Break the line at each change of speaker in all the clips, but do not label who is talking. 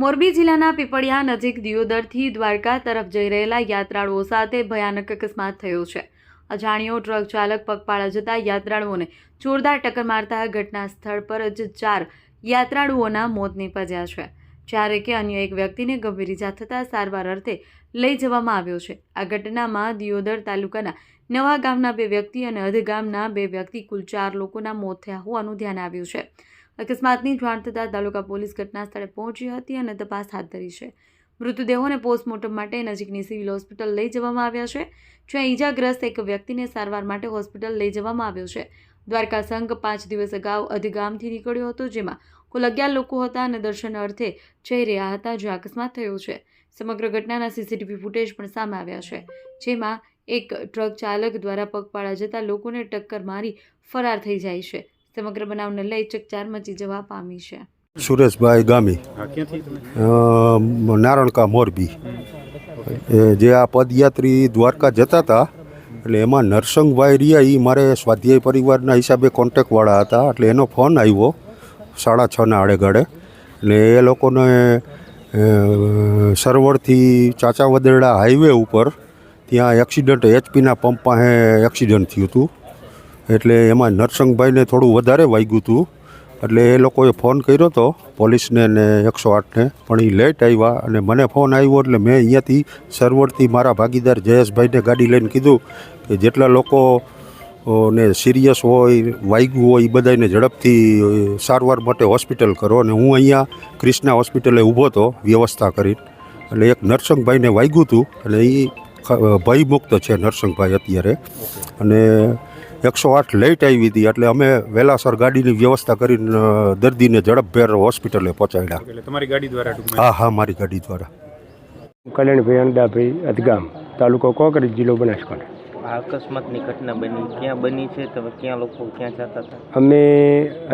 મોરબી જિલ્લાના પીપળિયા નજીક દિયોદરથી દ્વારકા તરફ જઈ રહેલા યાત્રાળુઓ સાથે ભયાનક અકસ્માત થયો છે. અજાણ્યો ટ્રક ચાલક પગપાળા જતા યાત્રાળુઓને જોરદાર ટક્કર મારતા ઘટના સ્થળ પર જ ચાર યાત્રાળુઓના મોત નીપજ્યા છે. જ્યારે કે અન્ય એક વ્યક્તિને ગંભીર ઇજા થતાં સારવાર અર્થે લઈ જવામાં આવ્યો છે. આ ઘટનામાં દિયોદર તાલુકાના નવા ગામના બે વ્યક્તિ અને અધ ગામના બે વ્યક્તિ કુલ ચાર લોકોના મોત થયા હોવાનું ધ્યાન આવ્યું છે. અકસ્માતની જાણ થતાં તાલુકા પોલીસ ઘટના સ્થળે પહોંચી હતી અને તપાસ હાથ ધરી છે. મૃતદેહોને પોસ્ટમોર્ટમ માટે નજીકની સિવિલ હોસ્પિટલ લઈ જવામાં આવ્યા છે, જ્યાં ઈજાગ્રસ્ત એક વ્યક્તિને સારવાર માટે હોસ્પિટલ લઈ જવામાં આવ્યો છે. દ્વારકા સંઘ પાંચ દિવસ અગાઉ અધગામથી નીકળ્યો હતો, જેમાં કુલ અગિયાર લોકો હતા અને દર્શન અર્થે જઈ રહ્યા હતા જે અકસ્માત થયો છે. સમગ્ર ઘટનાના સીસીટીવી ફૂટેજ પણ સામે આવ્યા છે, જેમાં એક ટ્રક ચાલક દ્વારા પગપાળા જતા લોકોને ટક્કર મારી ફરાર થઈ જાય છે. સમગ્ર બનાવને લઈ ચકચાર મચી જવા પામી છે.
સુરેશભાઈ ગામી. નારણકા મોરબી. જે આ પદયાત્રી દ્વારકા જતા હતા એટલે એમાં નરસંગભાઈ રહ્યા એ મારે સ્વાધ્યાય પરિવારના હિસાબે કોન્ટેક્ટવાળા હતા એટલે એનો ફોન આવ્યો સાડા છના આડેગાડે એટલે એ લોકોને સરવડથી ચાચા વદરડા હાઈવે ઉપર ત્યાં એક્સિડન્ટ એચપીના પંપ પાસે એક્સિડન્ટ થયું હતું. એટલે એમાં નરસંગભાઈને થોડું વધારે વાગ્યું હતું એટલે એ લોકોએ ફોન કર્યો હતો પોલીસને ને એકસો આઠને, પણ એ લેટ આવ્યા અને મને ફોન આવ્યો એટલે મેં અહીંયાથી સરવડથી મારા ભાગીદાર જયેશભાઈને ગાડી લઈને કીધું કે જેટલા લોકો ને સિરિયસ હોય, વાગ્યું હોય, એ બધાને ઝડપથી સારવાર માટે હોસ્પિટલ કરો અને હું અહીંયા ક્રિષ્ના હોસ્પિટલે ઊભો હતો વ્યવસ્થા કરીને. એટલે એક નરસંગભાઈને વાગ્યું હતું અને એ ભયમુક્ત છે નરસંગભાઈ અત્યારે. અને એકસો આઠ લેટ આવી હતી એટલે અમે વહેલાસર ગાડીની વ્યવસ્થા કરીને દર્દીને ઝડપભેર હોસ્પિટલે પહોંચાડ્યા.
એટલે તમારી ગાડી દ્વારા
હા હા મારી ગાડી દ્વારા.
કલ્યાણભાઈ અંડાભાઈ અદગામ તાલુકો કોકરી જિલ્લો બનાસકાંઠા.
આ અકસ્માતની ઘટના બની. ક્યાં બની છે? તમે ક્યાં લોકો ક્યાં જતા હતા?
અમે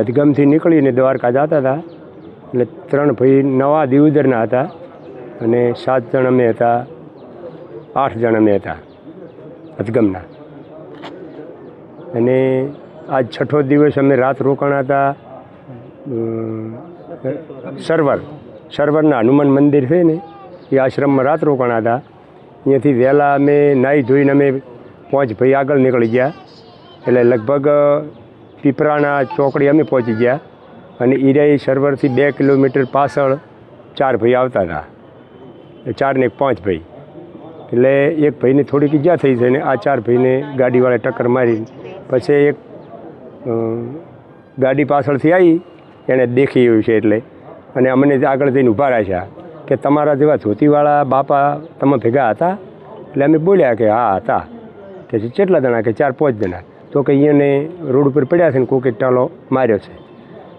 અધગામથી નીકળીને દ્વારકા જતા હતા. એટલે ત્રણ ભાઈ નવા દિવદરના હતા અને સાત જણ અમે હતા આઠ જણ અમે હતા અધગમના. અને આજ છઠ્ઠો દિવસ અમે રાત રોકાણા હતા સરવર. સરવરના હનુમાન મંદિર છે ને, એ આશ્રમમાં રાત રોકાણા હતા. અહીંયાથી વહેલા અમે નાહી ધોઈને અમે પાંચ ભાઈ આગળ નીકળી ગયા. એટલે લગભગ પીપરાણા ચોકડી અમે પહોંચી ગયા. અને ઈરાઈ સર્વરથી બે કિલોમીટર પાછળ ચાર ભાઈ આવતા હતા. ચારને પાંચ ભાઈ. એટલે એક ભાઈને થોડીક ઈજા થઈ છે ને આ ચાર ભાઈને ગાડીવાળા ટક્કર મારી પછી એક ગાડી પાછળથી આવી એણે દેખી એવું છે એટલે. અને અમને આગળ જઈને ઊભા રાખ્યા કે તમારા જેવા ધોતીવાળા બાપા તમે ભેગા હતા? એટલે અમે બોલ્યા કે હા હતા. કે છે કેટલા જણા? કે ચાર પાંચ જણા. તો કે અહીંયાને રોડ ઉપર પડ્યા છે ને કોકે ટાળો માર્યો છે.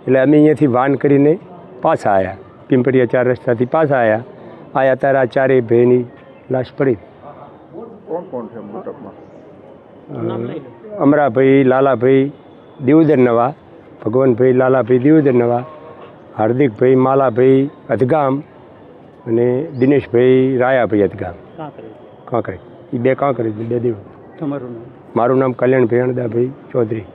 એટલે અમે અહીંયાથી વાન કરીને પાછા આવ્યા પિંપરિયા ચાર રસ્તાથી પાછા આવ્યા આયા તારા ચારેય ભાઈની લાશ પડી. અ, અમરાભાઈ લાલાભાઈ દિવદર નવા ભગવાનભાઈ લાલાભાઈ દિવદર નવા હાર્દિકભાઈ માલાભાઈ અધગામ અને દિનેશભાઈ રાયાભાઈ અધગામ. કાંકરે. એ બે કાંકરે બે દેવ.
તમારું નામ?
મારું નામ કલ્યાણભાઈ અણદાભાઈ ચૌધરી.